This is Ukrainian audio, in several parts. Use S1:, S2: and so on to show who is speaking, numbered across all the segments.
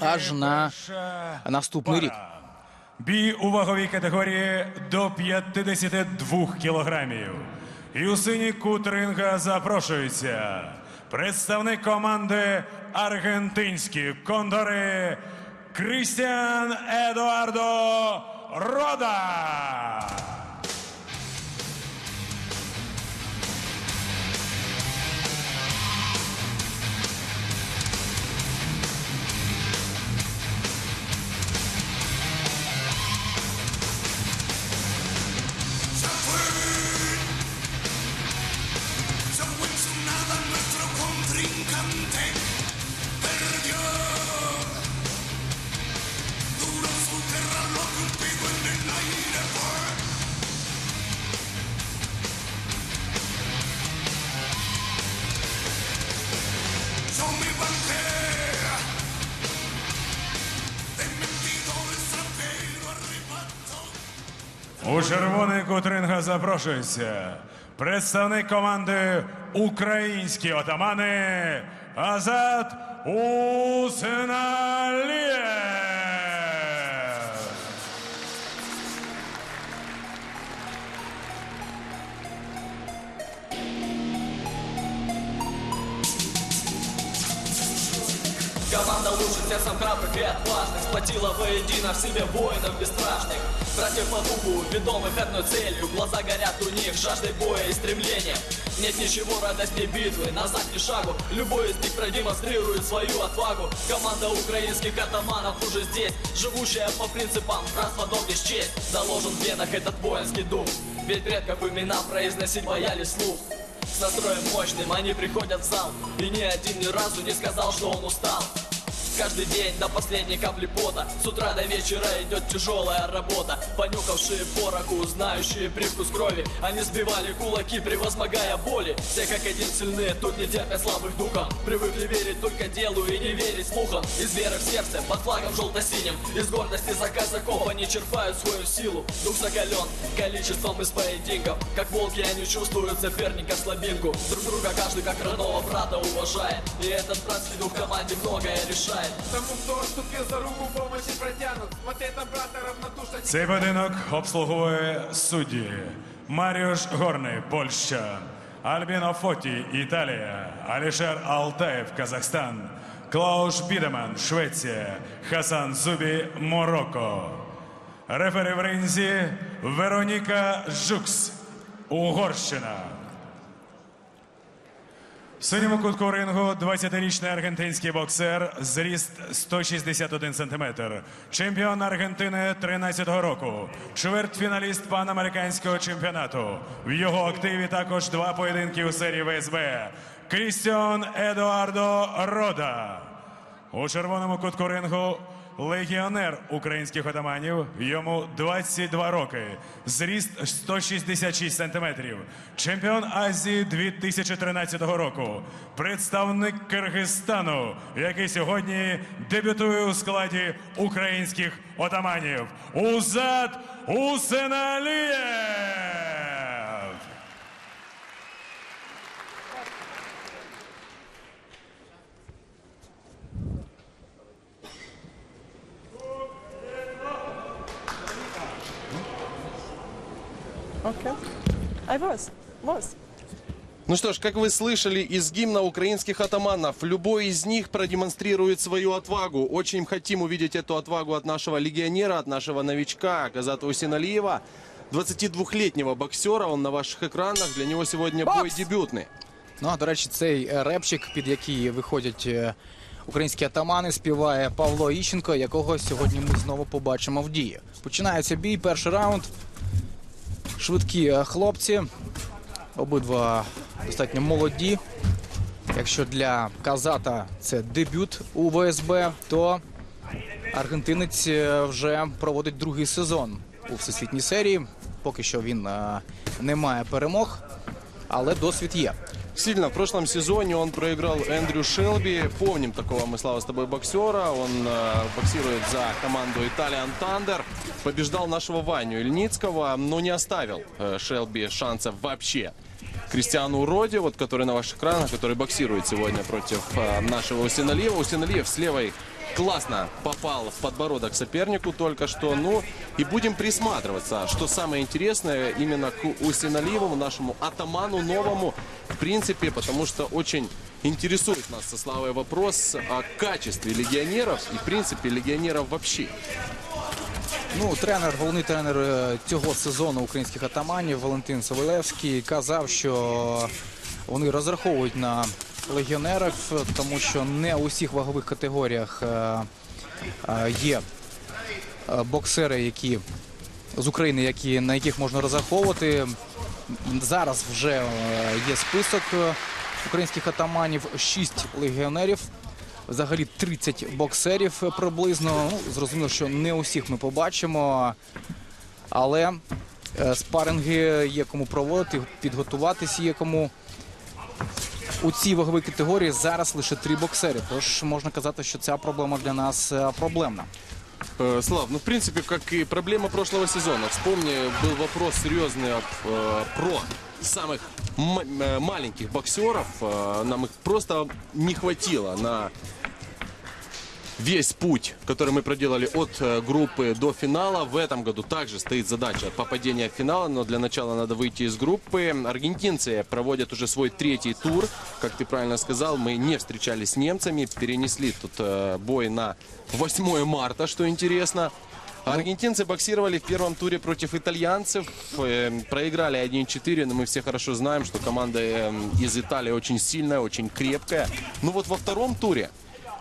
S1: аж на наступний рік.
S2: Бій у ваговій категорії до 52 кілограмів. І у синій кут ринга запрошується представник команди Аргентинські кондори Крістіан Едуардо Рода.
S3: Nuestro contrincante. Perdió.
S2: червоний кут ринга запрошується представник команди Українські отамани Азат Усиналієв.
S4: Команда лучше сердцем храбрых и отважных Сплотила воедино в себе воинов бесстрашных Братьев по духу, ведомых одной целью Глаза горят у них жаждой боя и стремлением Нет ничего радостней битвы, назад ни шагу Любой из них продемонстрирует свою отвагу. Команда украинских атаманов уже здесь Живущая по принципам братства, лишь честь Заложен в венах этот воинский дух. Ведь предков имена произносить боялись слух. С настроем мощным они приходят в зал. И ни один ни разу не сказал, что он устал Каждый день до последней капли пота. С утра до вечера идет тяжелая работа. Понюхавшие пороху, знающие привкус крови. Они сбивали кулаки, превозмогая боли. Все как один сильны, тут не терпят слабых духом Привыкли верить только делу и не верить слухам. Из веры в сердце, под флагом желто-синим Из гордости за казаков они черпают свою силу. Дух закален количеством из поединков. Как волки они чувствуют соперника слабинку. Друг друга каждый как родного брата уважает. И этот братский дух команде многое решает
S2: Цей поєдинок обслуговує судді. Маріуш Горний, Польща, Альбіно Фоті, Італія, Алішер Алтаєв, Казахстан, Клауш Бідеман, Швеція, Хасан Зубі, Марокко. Рефері в ринзі Вероніка Жукс, Угорщина. В синьому кутку рингу 20-річний аргентинський боксер, зріст 161 см, чемпіон Аргентини 13-го року, чвертьфіналіст панамериканського чемпіонату. В його активі також два поєдинки у серії ВСБ. Крістіон Едуардо Рода. У червоному кутку рингу легіонер українських отаманів. Йому 22 роки. Зріст 166 сантиметрів. Чемпіон Азії 2013 року. Представник Киргизстану, який сьогодні дебютує у складі українських отаманів. Узад Усеналієв!
S5: Окей. I was. Was.
S6: Ну что ж, как вы слышали из гимна украинских атаманов, любой из них продемонстрирует свою отвагу. Очень хотим увидеть эту отвагу от нашего легионера, от нашего новичка Казата Усиналиева, 22-летнего боксера. Он на ваших экранах. Для него сегодня бой
S1: Бокс!
S6: дебютный.
S1: Ну а до речі, цей е, репчик, під який виходять е, українські атамани, співає Павло Іщенко, якого сьогодні ми знову побачимо в дії. Починається бій, перший раунд. Швидкі е, хлопці, обидва достатньо молоді. Якщо для Казата це дебют у ВСБ, то аргентинець е, вже проводить другий сезон у всесвітній серії. Поки що він е, не має перемог, але досвід є.
S6: Сильно в прошлом сезоне он проиграл Эндрю Шелби. Помним такого мы, Слава, с тобой боксера. Он э, боксирует за команду Италиан Тандер. Побеждал нашего Ваню Ильницкого, но не оставил э, Шелби шансов вообще. Кристиану Роди, вот, который на ваших экранах, который боксирует сегодня против э, нашего Усиналиева. Усиналиев с левой классно попал в подбородок сопернику только что. Ну, и будем присматриваться, что самое интересное именно к Усиналиеву, нашему атаману новому, в принципе, потому что очень интересует нас со Славой вопрос о качестве легионеров и, в принципе, легионеров вообще.
S1: Ну, тренер, головний тренер цього сезону українських атаманів Валентин Савелевський казав, що вони розраховують на легіонерів, тому що не у всіх вагових категоріях е, е, є е, боксери, які з України, які, на яких можна розраховувати. Зараз вже є список українських атаманів, 6 легіонерів. Взагалі 30 боксерів приблизно. Ну, зрозуміло, що не усіх ми побачимо, але спаринги є кому проводити, підготуватись є кому У цій ваговій категорії зараз лише три боксери. Тож можна казати, що ця проблема для нас е, проблемна.
S6: Э, Слав, ну, в принципе, как и проблема прошлого сезона. Вспомни, был вопрос серьезный э, про самых м- э, маленьких боксеров. Э, нам их просто не хватило на весь путь, который мы проделали от э, группы до финала. В этом году также стоит задача попадения в финал, но для начала надо выйти из группы. Аргентинцы проводят уже свой третий тур. Как ты правильно сказал, мы не встречались с немцами, перенесли тут э, бой на 8 марта, что интересно. Аргентинцы боксировали в первом туре против итальянцев, э, проиграли 1-4, но мы все хорошо знаем, что команда э, из Италии очень сильная, очень крепкая. Ну вот во втором туре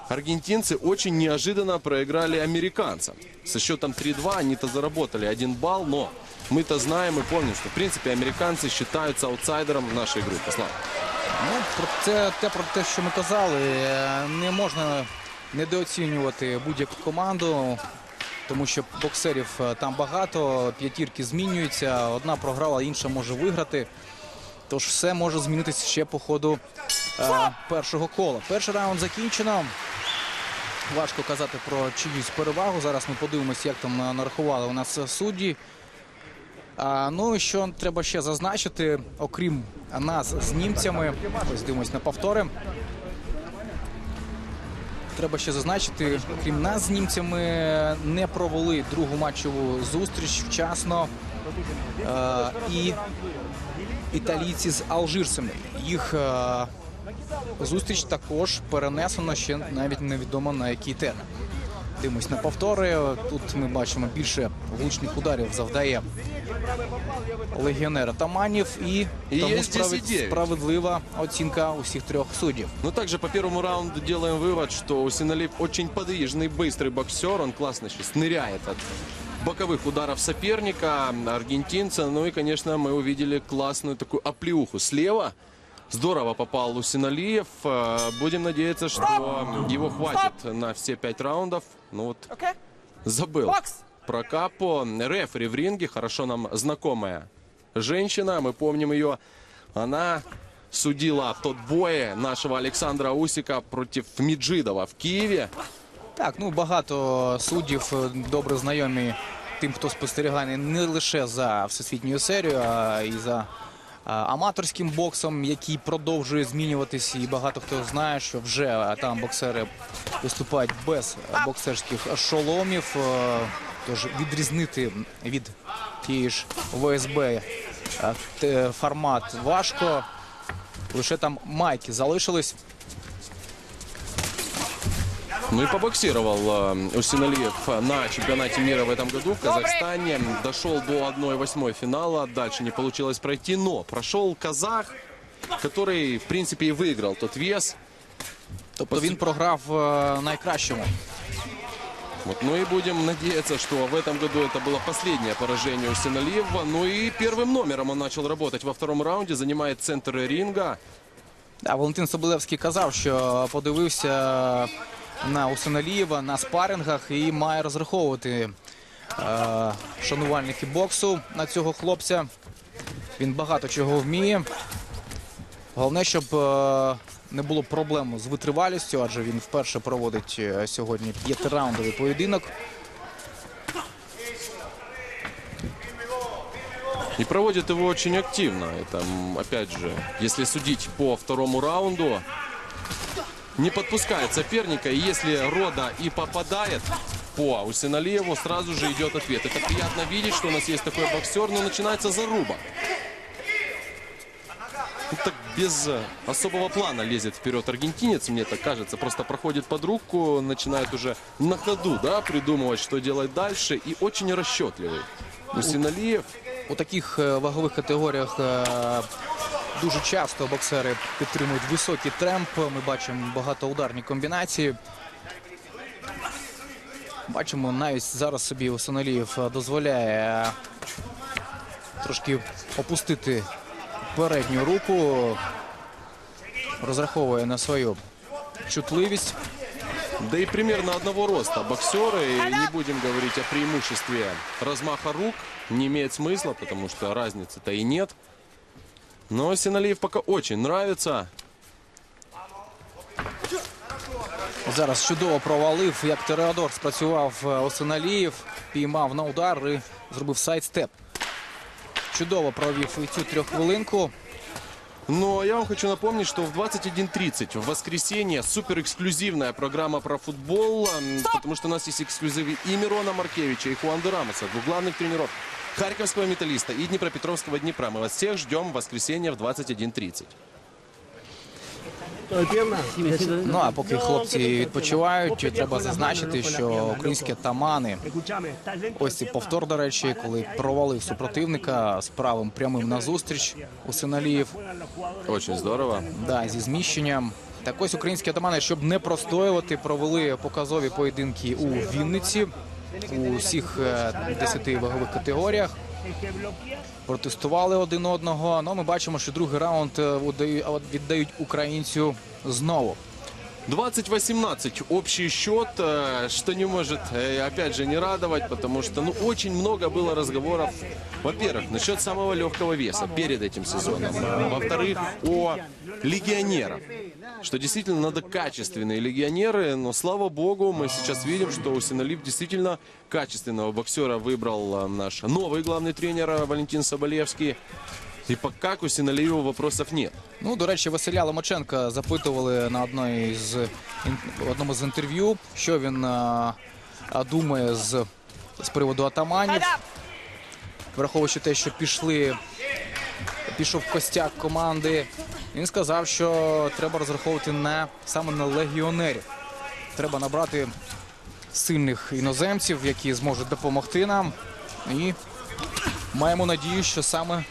S6: аргентинцы очень неожиданно проиграли американцам. Со счетом 3-2 они-то заработали один балл, но мы-то знаем и помним, что в принципе американцы считаются аутсайдером нашей группы. Слава.
S1: Ну, про це те про те, що ми казали, е, не можна недооцінювати будь-яку команду, тому що боксерів е, там багато, п'ятірки змінюються, одна програла, інша може виграти. Тож все може змінитися ще по ходу е, першого кола. Перший раунд закінчено. Важко казати про чиюсь перевагу. Зараз ми подивимося, як там нарахували у нас судді. Ну що треба ще зазначити, окрім нас з німцями, ось дивимось на повтори. Треба ще зазначити, окрім нас з німцями, не провели другу матчову зустріч вчасно. І італійці з алжирцями. Їх зустріч також перенесено ще навіть невідомо на який термін. Дивимось на повтори. Тут ми бачимо більше влучних ударів завдає легіонер Атаманів і,
S6: І
S1: тому
S6: є
S1: справед-
S6: 10,9.
S1: справедлива оцінка усіх трьох суддів.
S6: Ну, также по первому раунду делаем вывод, что Усиналиев очень подвижный, быстрый боксер. Он классно сейчас ныряет от боковых ударов соперника, аргентинца. Ну и, конечно, мы увидели классную такую оплеуху слева. Здорово попал Усиналиев. Э, Будем надеяться, что его хватит на все пять раундов. Ну вот,
S5: Okay?
S6: забыл
S5: Бокс!
S6: про Капо. Рефери в ринге, хорошо нам знакомая женщина, мы помним ее. Она судила тот бой нашего Александра Усика против Миджидова в Киеве.
S1: Так, ну багато суддів е, добре знайомі тим, хто спостерігає не лише за всесвітньою серією, а і за а, аматорським боксом, який продовжує змінюватись, І багато хто знає, що вже е, там боксери виступають без е, боксерських шоломів. Е, Тож відрізнити від тієї ж ВСБ е, формат важко. Лише там майки залишились.
S6: Ну и побоксировал э, Усиналиев на чемпионате мира в этом году в Казахстане. Дошел до 1-8 финала, дальше не получилось пройти, но прошел казах, который, в принципе, и выиграл тот вес.
S1: Тобто він програв е, найкращому.
S6: Вот, ну и будем надеяться, что в этом году это было последнее поражение у Синалиева. Ну и первым номером он начал работать во втором раунде, занимает центр ринга.
S1: Да, Валентин Соболевський казав, що подивився на Усиналієва на спарингах і має розраховувати е, шанувальники боксу на цього хлопця. Він багато чого вміє. Головне, щоб е, не було проблем з витривалістю, адже він вперше проводить е, сьогодні п'ятираундовий поєдинок.
S6: И проводит его очень активно. Это, м, опять же, если судить по второму раунду, не подпускает соперника. И если Рода и попадает по Усиналиеву, сразу же идет ответ. Это приятно видеть, что у нас есть такой боксер, но начинается заруба. Ну, так без э, особого плана лезет вперед аргентинец, мне так кажется. Просто проходит под руку, начинает уже на ходу да, придумывать, что делать дальше. И очень расчетливый. Усиналиев
S1: У таких е, вагових категоріях е, дуже часто боксери підтримують високий темп. Ми бачимо багатоударні комбінації. Бачимо, навіть зараз собі Усаналієв е, дозволяє е, трошки опустити передню руку, розраховує на свою чутливість.
S6: Да и примерно одного роста боксеры. И не будем говорить о преимуществе размаха рук. Не имеет смысла, потому что разницы-то и нет. Но Синалиев пока очень нравится.
S1: Зараз чудово провалив, як Тереодор спрацював е, Осиналієв, піймав на удар і зробив сайдстеп. Чудово провів і цю трьоххвилинку.
S6: Но я вам хочу напомнить, что в 21.30 в воскресенье супер эксклюзивная программа про футбол, м, потому что у нас есть эксклюзивы и Мирона Маркевича, и Хуан Рамоса, двух главных тренеров Харьковского металлиста и Днепропетровского Днепра. Мы вас всех ждем в воскресенье в 21.30.
S1: Ну а поки хлопці відпочивають, треба зазначити, що українські атамани, ось цей повтор, до речі, коли провалив супротивника з правим прямим назустріч Усиналієв,
S6: Очень здорово.
S1: да, зі зміщенням. Так ось українські атамани, щоб не простоювати, провели показові поєдинки у Вінниці у всіх е, 10 вагових категоріях. Протестували один одного. Ну, ми бачимо, що другий раунд е, віддають- віддають українцю знову.
S6: 20-18 общий счет, э, что не может, э, опять же, не радовать, потому что, ну, очень много было разговоров, во-первых, насчет самого легкого веса перед этим сезоном, во-вторых, о легионерах, что действительно надо качественные легионеры, но, слава богу, мы сейчас видим, что Усиналип действительно качественного боксера выбрал э, наш новый главный тренер э, Валентин Соболевский, и пока к Усиналиеву вопросов нет.
S1: Ну, до речі, Василя Ломаченка запитували на одної з ін- в одному з інтерв'ю, що він а, а, думає з, з приводу атаманів, враховуючи те, що пішли, пішов костяк команди. він сказав, що треба розраховувати на саме на легіонерів. Треба набрати сильних іноземців, які зможуть допомогти нам. І маємо надію, що саме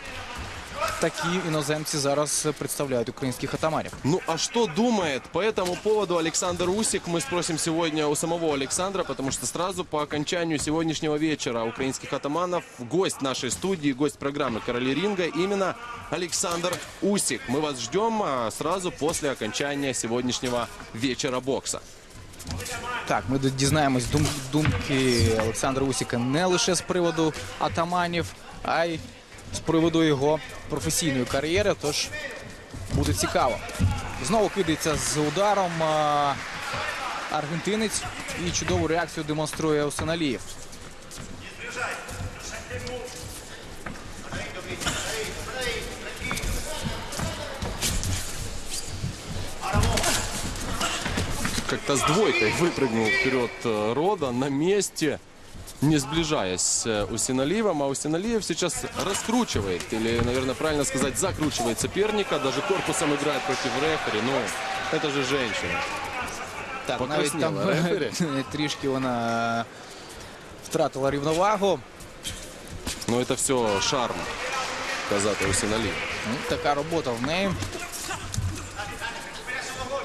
S1: такі іноземці зараз представляють українських атаманів.
S6: Ну а что думает по этому поводу Александр Усик? Мы спросим сегодня у самого Александра, потому что сразу по окончанию сегодняшнего вечера украинских атаманов гость нашей студии, гость программы «Короли ринга» именно Александр Усик. Мы вас ждем а, сразу после окончания сегодняшнего вечера бокса.
S1: Так, ми дізнаємось дум- думки Олександра Усіка не лише з приводу атаманів, а й з приводу його професійної кар'єри. Тож буде цікаво. Знову кидається з ударом а, аргентинець і чудову реакцію демонструє Усиналієв.
S6: Как-то с двойкой выпрыгнул вперед э, Рода на месте, не сближаясь с э, Усиналиевым. А Усиналиев сейчас раскручивает, или, наверное, правильно сказать, закручивает соперника. Даже корпусом играет против рефери. Ну, это же женщина.
S1: Так, навіть там
S6: Покрасніла рефері.
S1: трішки вона е, втратила рівновагу.
S6: Но это все шарм казати Усиналиев.
S1: Ну, така робота в неї.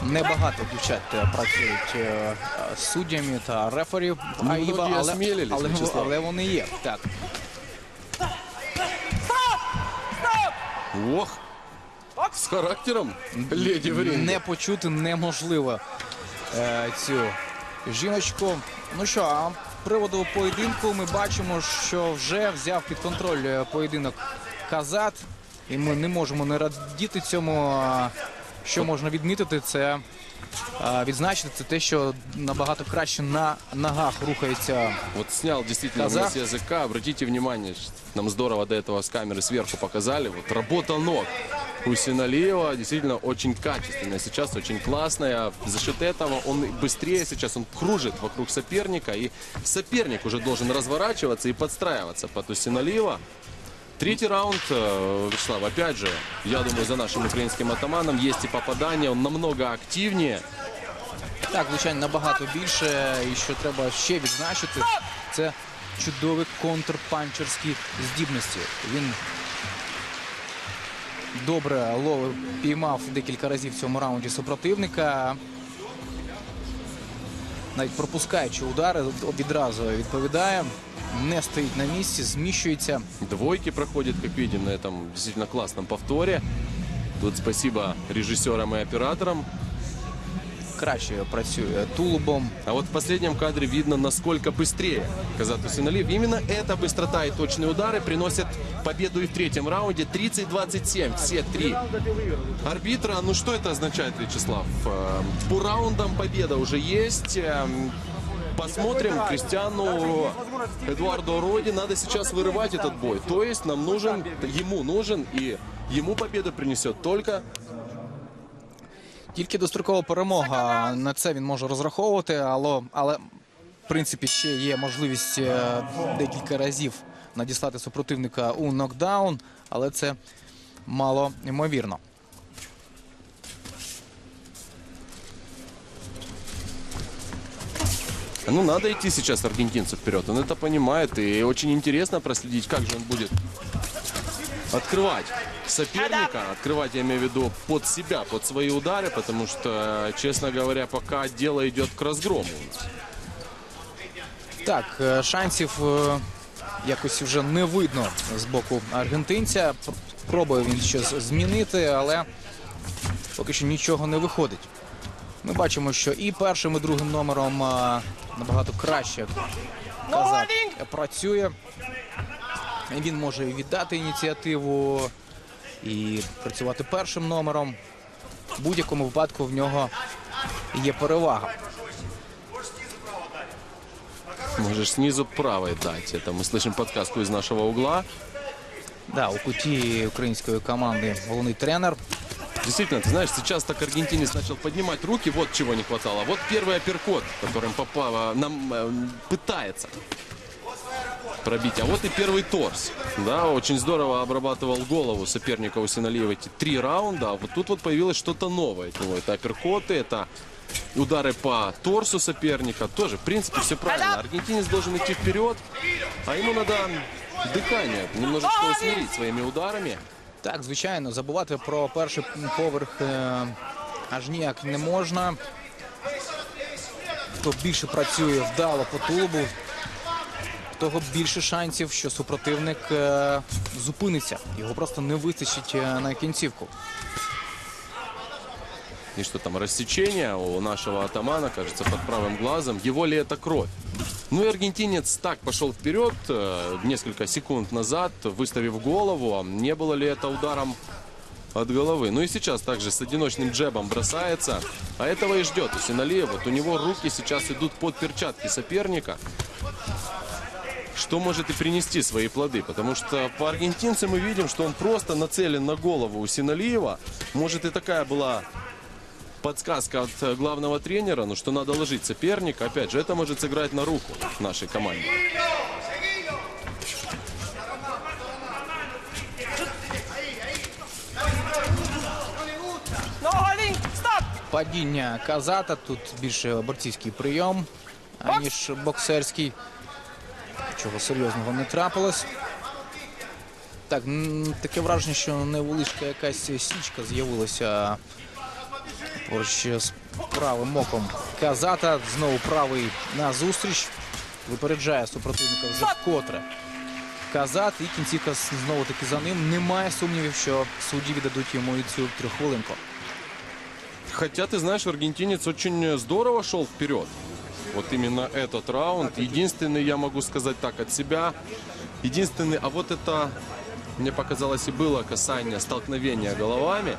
S1: Небагато дівчат е, працюють е, е, з суддями та рефері але, але, але вони є. Так.
S6: Ох, с характером леди в.
S1: Не почути неможливо цю жіночку. Ну що, а з приводу поєдинку ми бачимо, що вже взяв під контроль поєдинок Казат. І ми не можемо не радіти цьому А Що можна відмітити, це е, відзначити це те, що набагато краще на ногах рухається
S6: Вот снял действительно
S1: Казах.
S6: с языка. Обратите внимание, ш- нам здорово до этого с камеры сверху показали. Вот работа ног. у Синалиева действительно очень качественная сейчас, очень классная. За счет этого он быстрее сейчас, он кружит вокруг соперника. И соперник уже должен разворачиваться и подстраиваться под Усиналиева. Третий раунд, э, Вячеслав, опять же, я думаю, за нашим украинским атаманом есть и попадания, он намного активнее.
S1: Так, звичайно, набагато більше. І що треба ще відзначити, це чудові контрпанчерські здібності. Він добре ловив, піймав декілька разів в цьому раунді супротивника. Навіть пропускаючи удари, відразу відповідає. Не стоїть на місці, зміщується.
S6: Двойки проходит, как видим, на этом действительно классном повторе. Тут спасибо режиссерам и операторам.
S1: Краще працює тулубом.
S6: А вот в последнем кадре видно, насколько быстрее Казат Усиналиев. Именно эта быстрота и точные удары приносят победу и в третьем раунде. 30-27, все три арбитра. Ну что это означает, Вячеслав? Э, По раундам победа уже есть. Эм, Посмотрим, Кристиану Эдуарду Роди надо сейчас вырывать этот бой. То есть нам нужен, ему нужен и ему победа принесет только
S1: Тільки дострокова перемога. На це він може розраховувати, але, але в принципі ще є можливість е, декілька разів надіслати супротивника у нокдаун, але це мало ймовірно.
S6: Ну, надо идти сейчас аргентинцу вперед. Он это понимает. И очень интересно проследить, как же он будет открывать соперника. Открывать, я имею в виду, под себя, под свои удары. Потому что, честно говоря, пока дело идет к разгрому.
S1: Так, е, шансів е, якось вже не видно з боку аргентинця. Пр- Пробує він щось змінити, але поки що нічого не виходить. Ми бачимо, що і першим, і другим номером е, набагато краще казак працює. І Він може і віддати ініціативу і працювати першим номером. В будь-якому випадку в нього є перевага.
S6: Можешь снизу правой дать. Это мы слышим подсказку из нашего угла.
S1: Да, у куті української команди головний тренер.
S6: Действительно, ты знаешь, сейчас так аргентинец начал поднимать руки, вот чего не хватало. Вот первый апперкот, которым попал, а, нам э, пытается пробить. А вот и первый торс. Да, очень здорово обрабатывал голову соперника Усиналиева эти три раунда. А вот тут вот появилось что-то новое от него. Это апперкоты, это удары по торсу соперника. Тоже, в принципе, все правильно. Аргентинец должен идти вперед, а ему надо дыхание немножечко усмирить своими ударами.
S1: Так, звичайно, забувати про перший поверх е, аж ніяк не можна. Хто більше працює вдало по тулубу, того більше шансів, що супротивник е, зупиниться. Його просто не вистачить е, на кінцівку.
S6: И что там, рассечение у нашего атамана, кажется, под правым глазом. Его ли это кровь? Ну и аргентинец так пошел вперед э, несколько секунд назад, выставив голову. Не было ли это ударом от головы? Ну и сейчас также с одиночным джебом бросается. А этого и ждет Усиналиев. Вот у него руки сейчас идут под перчатки соперника. Что может и принести свои плоды. Потому что по аргентинцам мы видим, что он просто нацелен на голову Усиналиева. Может и такая была подсказка от э, главного тренера, ну что надо ложить соперника. Опять же, это может сыграть на руку нашей команде.
S5: No holding. Stop.
S1: Падіння казата. Тут більше борцівський прийом, аніж боксерський. Чого серйозного не трапилось. Так, м, таке враження, що невеличка якась січка з'явилася поруч з правим оком казата. Знову правий на зустріч. Випереджає супротивника вже вкотре. Казат і кінцівка знову таки за ним. Немає сумнівів, що судді віддадуть йому і цю трьоххвилинку.
S6: Хотя, ты знаешь, аргентинец очень здорово шел вперед. Вот именно этот раунд. Единственный, я могу сказать так, от себя. Единственный, а вот это, мне показалось, и было касание, столкновение головами.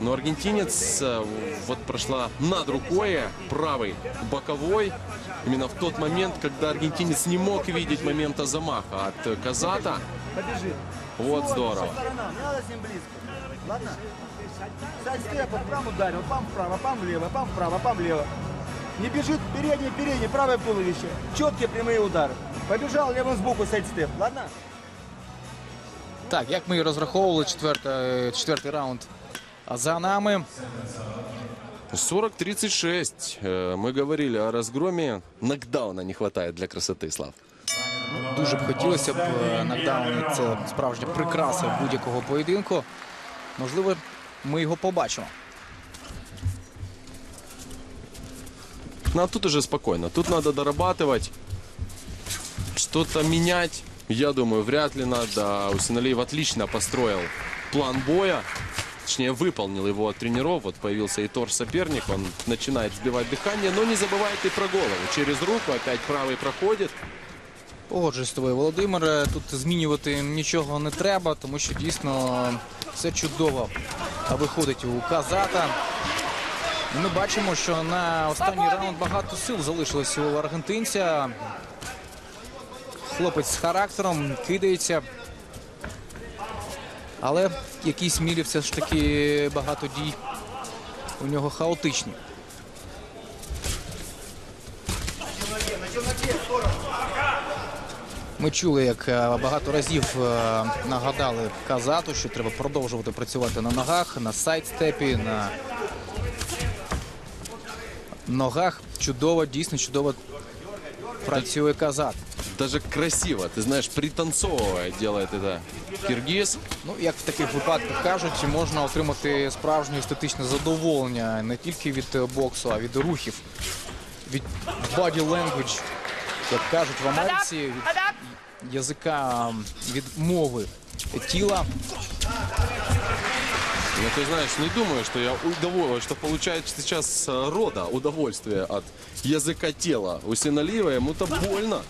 S6: Но аргентинец э, вот прошла над рукой, правый, боковой. Именно в тот момент, когда аргентинец не мог видеть момента замаха от э, Казата. Вот здорово.
S7: ладно? Сайдстеп, вот пам ударил, пам вправо, пам влево, пам вправо, пам влево. Не бежит передний, передний, правое туловище. Четкие прямые удары. Побежал левым сбоку сайдстеп, ладно?
S1: Так, як ми і розраховували, четверта, четвертий раунд за нами.
S6: 40-36. Э, Мы говорили о разгроме. Нокдауна не хватает для красоты, Слав.
S1: Дуже б хотілося б е, нокдауни. Це справжня прикраса будь-якого поєдинку. Можливо, ми його побачимо.
S6: Ну а тут уже спокойно. Тут надо дорабатывать, что-то менять. Я думаю, вряд ли надо. Усиналиев отлично построил план боя. Точнее, выполнил его от тренеров. Вот появился и Тор соперник. Он начинает сбивать дыхание, но не забывает и про голову. Через руку опять правый проходит.
S1: Погоджуюсь з тобою, Володимире. Тут змінювати нічого не треба, тому що дійсно все чудово виходить у Казата. І Ми бачимо, що на останній раунд багато сил залишилось у аргентинця. Хлопець з характером кидається. Але в якійсь мірі все ж таки багато дій у нього хаотичні. Ми чули, як е, багато разів е, нагадали казату, що треба продовжувати працювати на ногах, на сайдстепі, на ногах. Чудово, дійсно чудово працює казат.
S6: Даже красиво, ты знаешь, пританцовывая делает это киргиз.
S1: Ну, як в таких випадках кажуть, можна отримати справжнє естетичне задоволення не тільки від е, боксу, а від рухів, від body language, як кажуть в Америці, від язика, м, від мови тіла.
S6: Ну, ты знаешь, не думаю, что я удоволен, что получает сейчас э, рода удовольствие от языка тела. У Синалиева ему-то больно.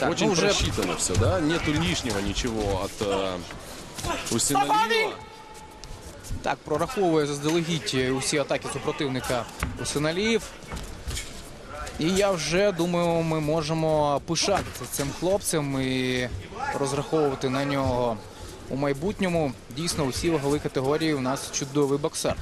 S1: Так,
S6: Очень
S1: ну, вже
S6: просчитано все, да? Нету лишнего ничего от э, Усиналиева.
S1: Так, прораховує заздалегідь усі атаки супротивника Усиналіїв. І я вже думаю, ми можемо пишатися цим хлопцем і розраховувати на нього у майбутньому. Дійсно, усі вагові категорії у нас чудовий боксер.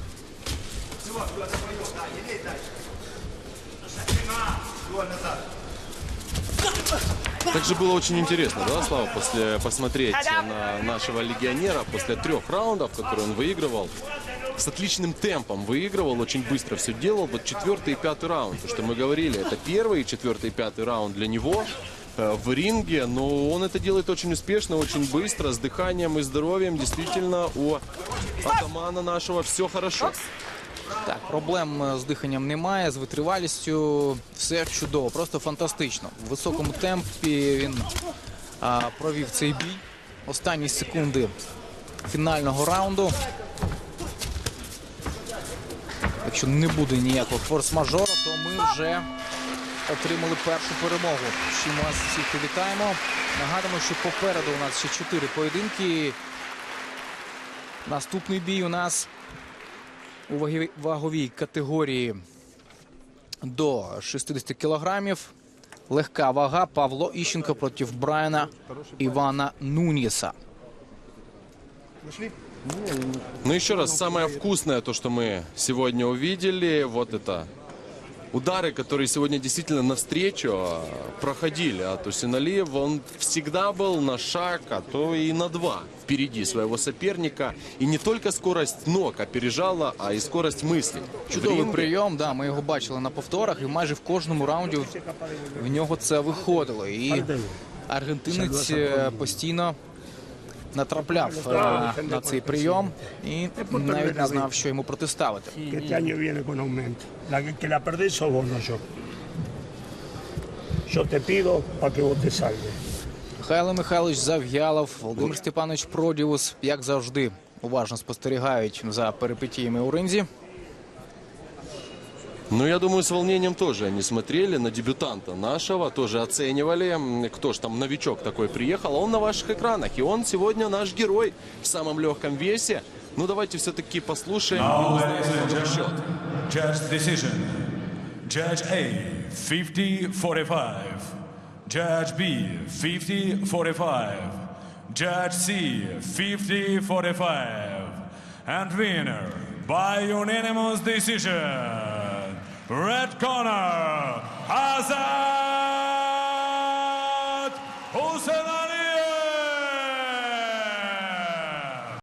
S6: Также было очень интересно, да, Слава, после посмотреть на нашего легионера после трех раундов, которые он выигрывал. С отличным темпом выигрывал, очень быстро все делал. Вот четвертый и пятый раунд, то, что мы говорили, это первый, четвертый и пятый раунд для него э, в ринге, но он это делает очень успешно, очень быстро, с дыханием и здоровьем. Действительно, у атамана нашего все хорошо.
S1: Так, проблем е, з диханням немає, з витривалістю все чудово, просто фантастично. В високому темпі він а, провів цей бій. Останні секунди фінального раунду. Якщо не буде ніякого форс-мажору, то ми вже отримали першу перемогу. З чим вас всіх вітаємо. Нагадуємо, що попереду у нас ще чотири поєдинки. Наступний бій у нас у ваговій- категорії до 60 кілограмів. Легка вага Павло Іщенко проти Брайана Івана Нуніса.
S6: Ну, еще раз, самое вкусное, то, что мы сегодня увидели, вот это удары, которые сегодня действительно навстречу а, проходили от Усиналиева. Он всегда был на шаг, а то и на два впереди своего соперника. И не только скорость ног опережала, а и скорость мыслей. В
S1: Чудовий
S6: ринге.
S1: прийом. Да, ми його бачили на повторах, і майже в кожному раунді в нього це виходило. І аргентинець е, постійно натрапляв е, на цей прийом і навіть не знав, що йому протиставити. Михайло Михайлович Зав'ялов, Володимир Степанович Продівус, як завжди, уважно спостерігають за перипетіями у ринзі.
S6: Ну, я думаю, с волнением тоже они смотрели на дебютанта нашего, тоже оценивали, кто ж там новичок такой приехал, а он на ваших экранах, и он сегодня наш герой в самом легком весе. Ну, давайте все-таки послушаем.
S2: Now, ladies and gentlemen, judge decision. Judge A, 50-45. Judge B, 50-45. Judge C, 50-45. And winner by unanimous decision, red corner, Azad